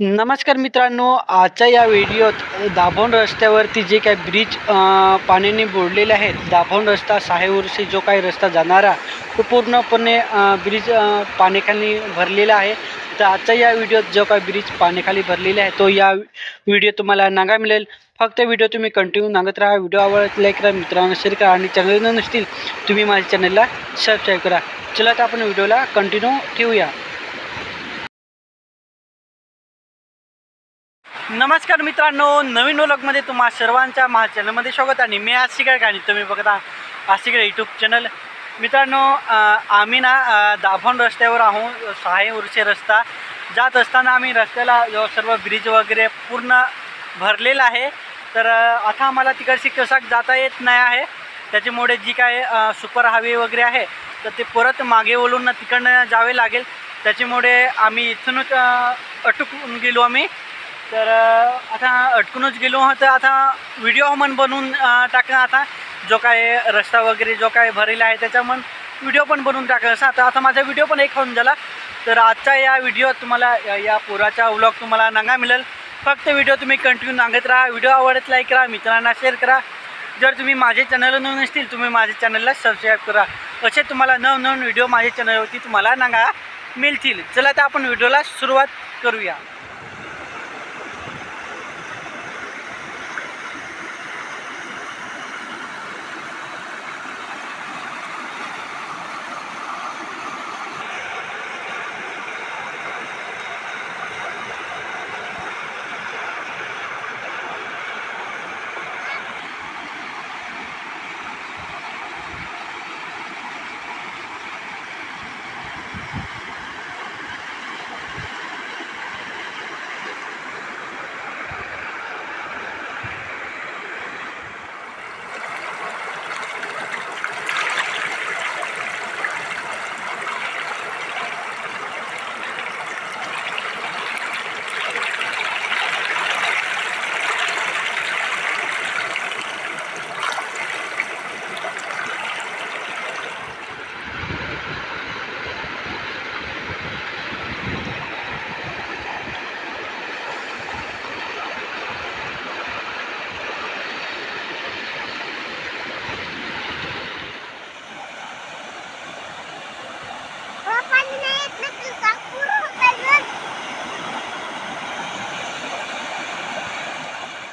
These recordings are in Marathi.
नमस्कार मित्रांनो आजच्या या व्हिडिओत दाभोण रस्त्यावरती जे काही ब्रिज पाण्याने बुडलेले आहेत दाभोण रस्ता साहेवरशी जो काही रस्ता जाणारा तो पूर्णपणे ब्रिज पाण्याखाली भरलेला आहे. तर आजच्या या व्हिडिओत जो काही ब्रिज पाण्याखाली भरलेला आहे तो या व्हिडिओ तुम्हाला नागा मिळेल. फक्त व्हिडिओ तुम्ही कंटिन्यू नागत राहा व्हिडिओ आवडत लाईक करा मित्रांनो शेअर करा आणि चॅनल नसतील तुम्ही माझ्या चॅनलला सबस्क्राईब करा. चला तर आपण व्हिडिओला कंटिन्यू ठेवूया. नमस्कार मित्रांनो नवीन व्लॉगमध्ये तुम्हा सर्वांच्या माझ्या चॅनलमध्ये स्वागत आणि मी आज शिकाय आणि तुम्ही बघता आशिकडे यूट्यूब चॅनल मित्रांनो आम्ही ना दाभोण रस्त्यावर आहोत सहाय उर्चे रस्ता. जात असताना आम्ही रस्त्याला सर्व ब्रिज वगैरे पूर्ण भरलेला आहे. तर आता आम्हाला तिकडची कसा जाता येत नाही आहे. त्याच्यामुळे जी काय सुपर हायवे वगैरे आहे तर ते परत मागे वळून तिकडनं जावे लागेल. त्याच्यामुळे आम्ही इथूनच अटकून गेलो आम्ही. तर आता अटकूनच गेलो तर आता व्हिडिओ मन बनवून टाकणं टाका आता. जो काय रस्ता वगैरे जो काय भरेला आहे त्याचा मन व्हिडिओ पण बनवून टाका. असं आता आता माझा व्हिडिओ पण एक होऊन झाला तर आजच्या या व्हिडिओत तुम्हाला या- या पुराचा व्लॉग तुम्हाला नांगा मिळेल. फक्त व्हिडिओ तुम्ही कंटिन्यू नांगत राहा. व्हिडिओ आवडत लाईक करा मित्रांना शेअर करा. जर तुम्ही माझे चॅनल नवीन असतील तुम्ही माझ्या चॅनलला सबस्क्राईब करा. असे तुम्हाला नवनवीन व्हिडिओ माझ्या चॅनलवरती तुम्हाला नांगा मिळतील. चला तर आपण व्हिडिओला सुरुवात करूया.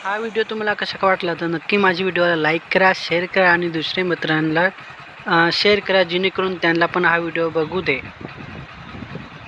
हा व्हिडिओ तुम्हाला कसा का वाटला तर नक्की माझी व्हिडिओला लाईक करा शेअर करा आणि दुसऱ्या मित्रांना शेअर करा जेणेकरून त्यांना पण हा व्हिडिओ बघू दे.